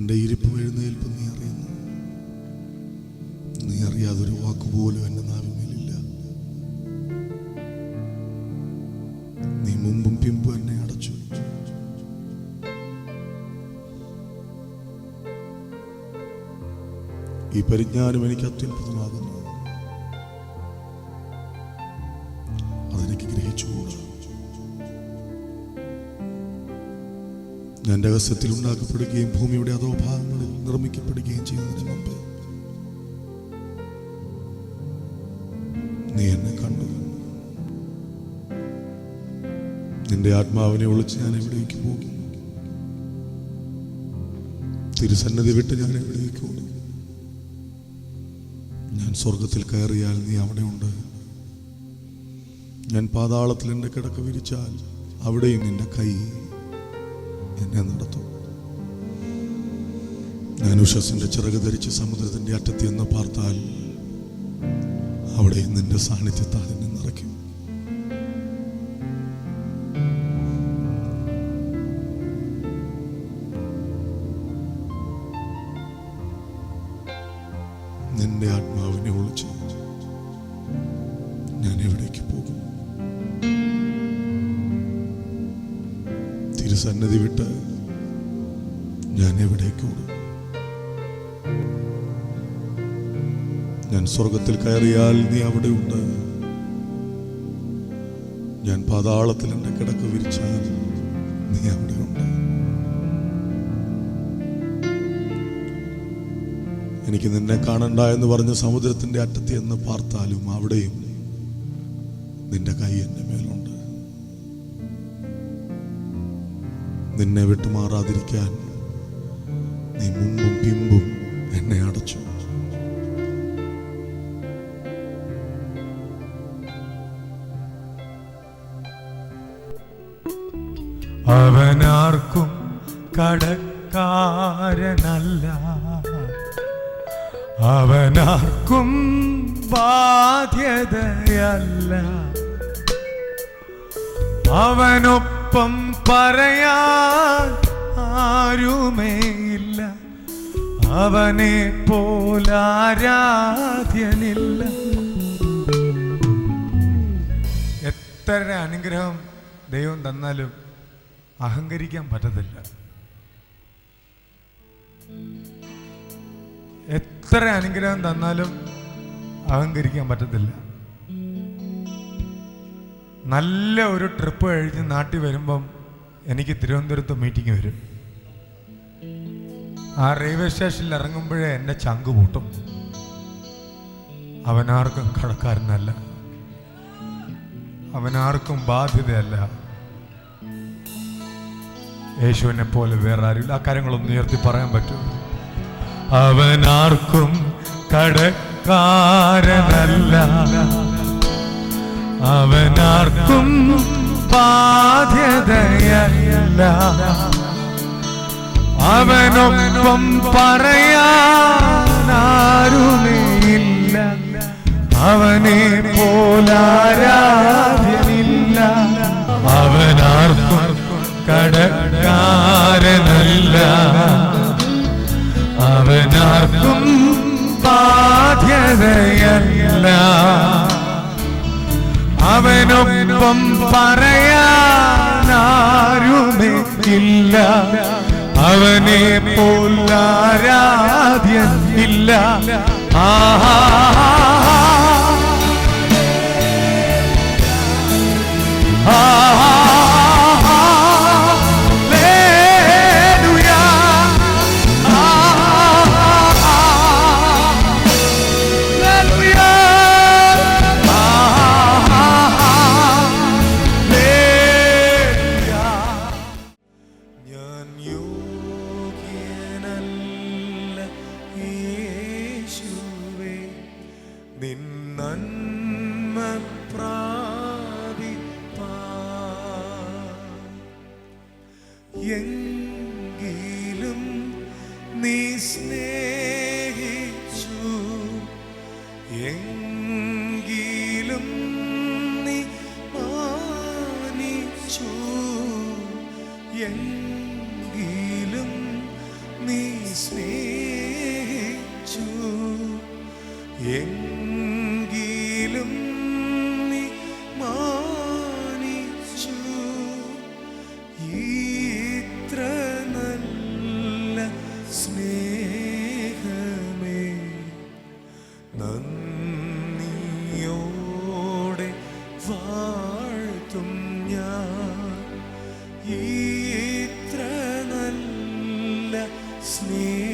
എന്റെ ഇരിപ്പും എഴുന്നേൽപ്പും നീ അറിയുന്നു. നീ അറിയാതൊരു വാക്കുപോലും എന്റെ നാവിന്മേലില്ല നീ മുമ്പും പിമ്പും എന്നെ അടച്ചു. ഈ പരിജ്ഞാനം എനിക്ക് അത്യത്ഭുതമാകുന്നു ഞാൻ രഹസ്യത്തിൽ ഉണ്ടാക്കപ്പെടുകയും ഭൂമിയുടെ അതോ ഭാഗങ്ങളിൽ നിർമ്മിക്കപ്പെടുകയും ചെയ്യുന്നതിന് മുമ്പ് നീ എന്നെ കണ്ടു. നിന്റെ ആത്മാവിനെ ഒളിച്ച് ഞാൻ എവിടേക്ക് പോകും? തിരുസന്നതി വിട്ട് ഞാൻ എവിടേക്ക് പോകും? ഞാൻ സ്വർഗത്തിൽ കയറിയാൽ നീ അവിടെ ഉണ്ട്. ഞാൻ പാതാളത്തിൽ എന്റെ കിടക്ക വിരിച്ചാൽ അവിടെയും നിന്റെ കൈ എന്നെ നടത്തും. ഉഷസിന്റെ ചിറക് ധരിച്ച് സമുദ്രത്തിന്റെ അറ്റത്ത് എന്ന് പാർത്താൽ അവിടെ നിന്റെ സാന്നിധ്യത്താൽ എന്നെ നിറയ്ക്കും. നിന്റെ ആത്മാവിനെ ഒളിച്ച് തിരുസന്നതി വിട്ട് ഞാൻ എവിടേക്ക് ഓടും? ഞാൻ സ്വർഗത്തിൽ കയറിയാൽ നീ അവിടെ ഉണ്ട്. ഞാൻ പാതാളത്തിൽ എന്റെ കിടക്ക് വിരിച്ചാൽ നീ അവിടെ ഉണ്ട്. എനിക്ക് നിന്നെ കാണണ്ട എന്ന് പറഞ്ഞ് സമുദ്രത്തിന്റെ അറ്റത്ത് എന്ന് പാർത്താലും അവിടെയും നിന്റെ കൈ എന്റെ മേലുണ്ട്. നിന്നെ വിട്ടുമാറാതിരിക്കാൻ നീ മുമ്പും പിമ്പും എന്നെ അടച്ചു. അവനാർക്കും കടക്കാരനല്ല. അവനാർക്കും ബാധ്യതയല്ല. അവനൊപ്പം പറയാൻ അവനെ പോലാരാധ്യനില്ല എത്ര അനുഗ്രഹം ദൈവം തന്നാലും അഹങ്കരിക്കാൻ പറ്റത്തില്ല. എത്ര അനുഗ്രഹം തന്നാലും അഹങ്കരിക്കാൻ പറ്റത്തില്ല. നല്ല ഒരു ട്രിപ്പ് കഴിഞ്ഞ് നാട്ടിൽ വരുമ്പം എനിക്ക് തിരുവനന്തപുരത്ത് മീറ്റിംഗ് വരും. ആ റെയിൽവേ സ്റ്റേഷനിൽ ഇറങ്ങുമ്പോഴേ എന്നെ ചങ്ക് പൂട്ടും. അവനാർക്കും കടക്കാരനല്ല. അവനാർക്കും ബാധ്യതയല്ല. യേശുവിനെ പോലെ വേറെ ആരുമില്ല. ആ കാര്യങ്ങളൊന്നും ഉയർത്തി പറയാൻ പറ്റും. അവനാർക്കും കടക്കാരനല്ല. അവനാർക്കും ബാധ്യതയല്ല. അവനൊപ്പം പറയാനാരുമേയില്ല അവനെ പോലാരാധനില്ല അവനാർക്കും കടക്കാരനല്ല. അവനാർക്കും ബാധ്യതയല്ല. അവനൊപ്പം പറയാനാരുമേ ഇല്ല അവനെ പോലാരാധ്യൻ ഇല്ല. ആഹാ. മാനിച്ചു എങ്കിലും നീ സ്നേഹിച്ചു. എങ്കിലും നീ മാനിച്ചു. ഇത്ര നല്ല സ്നേഹമേ നന്ദിയോടെ വാഴ്ത്തും ഞാൻ. ഇത്ര നല്ല സ്നേഹമേ.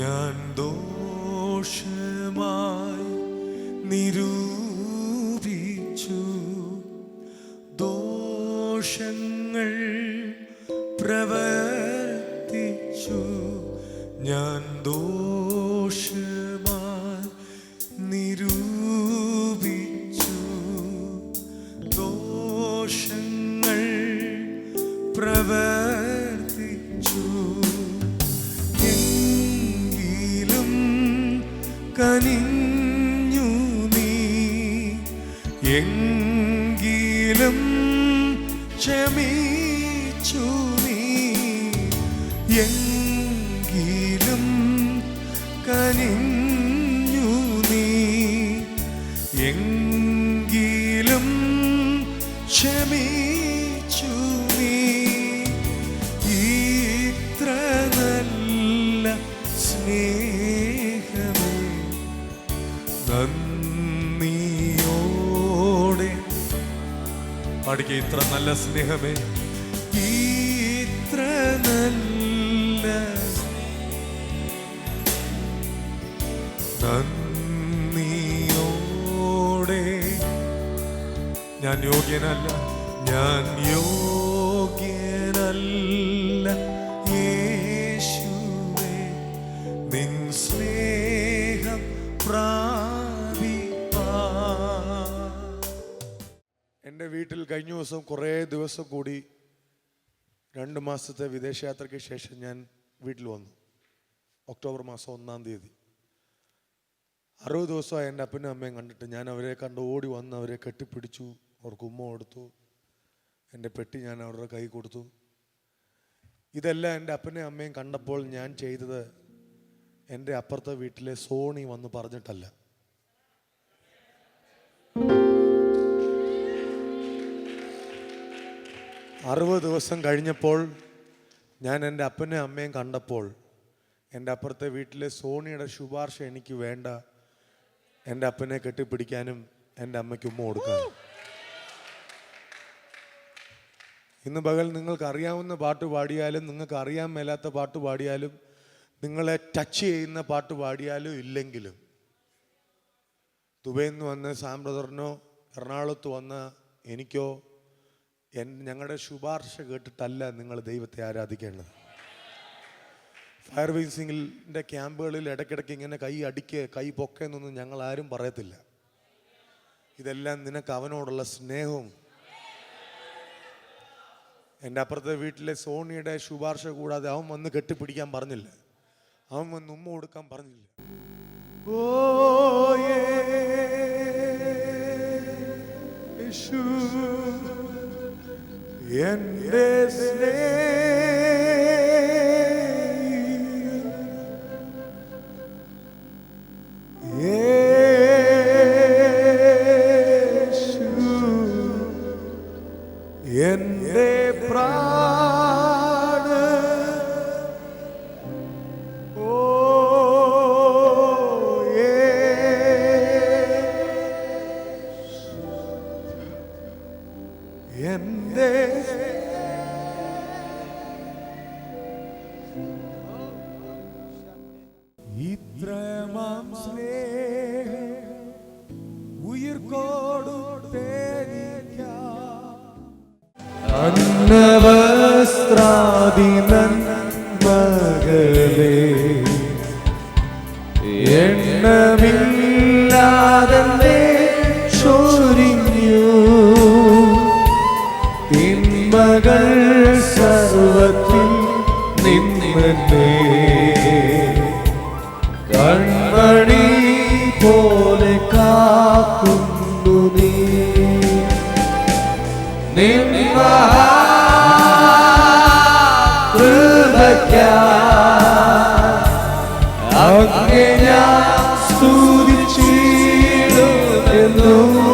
ഞാൻ ദോഷമായി നിരൂപിച്ചു കനിഞ്ഞു നീ. എങ്കിലും ക്ഷമിച്ചു നീ. എങ്കിലും കനിഞ്ഞു നീ. എങ്കിലും ക്ഷമിച്ചു നീ. പാടിക്ക ഇത്ര നല്ല സ്നേഹമേ. ഇത്ര നല്ല നന്ദിയോടെ. ഞാൻ യോഗ്യനല്ല ഞാൻ യോഗ്യനല്ല എന്റെ വീട്ടിൽ കഴിഞ്ഞ ദിവസം കുറേ ദിവസം കൂടി രണ്ട് മാസത്തെ വിദേശയാത്രയ്ക്ക് ശേഷം ഞാൻ വീട്ടിൽ വന്നു. ഒക്ടോബർ മാസം ഒന്നാം തീയതി. അറുപത് ദിവസമായി എന്റെ അപ്പനും അമ്മയും കണ്ടിട്ട് ഞാൻ അവരെ കണ്ട് ഓടി വന്ന് അവരെ കെട്ടിപ്പിടിച്ചു. അവർക്ക് ഉമ്മ കൊടുത്തു. എന്റെ പെട്ടി ഞാൻ അവരുടെ കൈ കൊടുത്തു. ഇതെല്ലാം എന്റെ അപ്പനെയും അമ്മയും കണ്ടപ്പോൾ ഞാൻ ചെയ്തത് എന്റെ അപ്പുറത്തെ വീട്ടിലെ സോണി വന്ന് പറഞ്ഞിട്ടല്ല. അറുപത് ദിവസം കഴിഞ്ഞപ്പോൾ ഞാൻ എന്റെ അപ്പനെയും അമ്മയും കണ്ടപ്പോൾ എന്റെ അപ്പുറത്തെ വീട്ടിലെ സോണിയുടെ ശുപാർശ എനിക്ക് വേണ്ട. എന്റെ അപ്പനെ കെട്ടിപ്പിടിക്കാനും എന്റെ അമ്മയ്ക്ക് ഉമ്മ കൊടുക്കാനും ഇന്ന് പകൽ നിങ്ങൾക്ക് അറിയാവുന്ന പാട്ട് പാടിയാലും നിങ്ങൾക്ക് അറിയാൻ മേലാത്ത പാട്ട് പാടിയാലും നിങ്ങളെ ടച്ച് ചെയ്യുന്ന പാട്ട് പാടിയാലും ഇല്ലെങ്കിലും. ദുബൈയിൽ നിന്ന് വന്ന സാം എറണാകുളത്ത് വന്ന എനിക്കോ ഞങ്ങളുടെ ശുപാർശ കേട്ടിട്ടല്ല നിങ്ങൾ ദൈവത്തെ ആരാധിക്കേണ്ടത്. ഫയർ വീസിങ്ങിന്റെ ക്യാമ്പുകളിൽ ഇടയ്ക്കിടയ്ക്ക് ഇങ്ങനെ കൈ അടിക്കുക കൈ പൊക്കെന്നൊന്നും ഞങ്ങൾ ആരും പറയത്തില്ല. ഇതെല്ലാം നിനക്ക് അവനോടുള്ള സ്നേഹവും. എന്റെ അപ്പുറത്തെ വീട്ടിലെ സോണിയുടെ ശുപാർശ കൂടാതെ അവൻ വന്ന് കെട്ടിപ്പിടിക്കാൻ പറഞ്ഞില്ല. അവൻ വന്ന് ഉമ്മ കൊടുക്കാൻ പറഞ്ഞില്ല. ഓ എന്റെ എന്റെ ഇത്രമാം സ്നേഹം അന്നവസ്ത്രാദിനൻ മകളേ എണ്ണമില്ലാതെ 요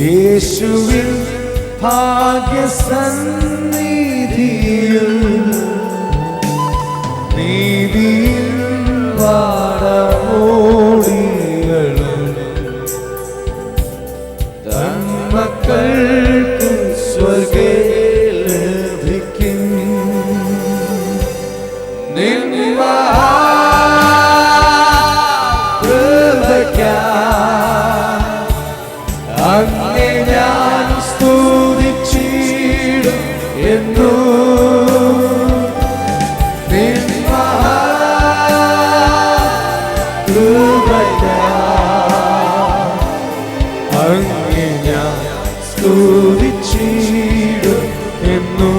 യേശുവിൻ ഭാഗ്യസന്നിധിയിൽ നീതിയിൽ വാടമോടികളും സ്തുതിച്ചിടും എന്നു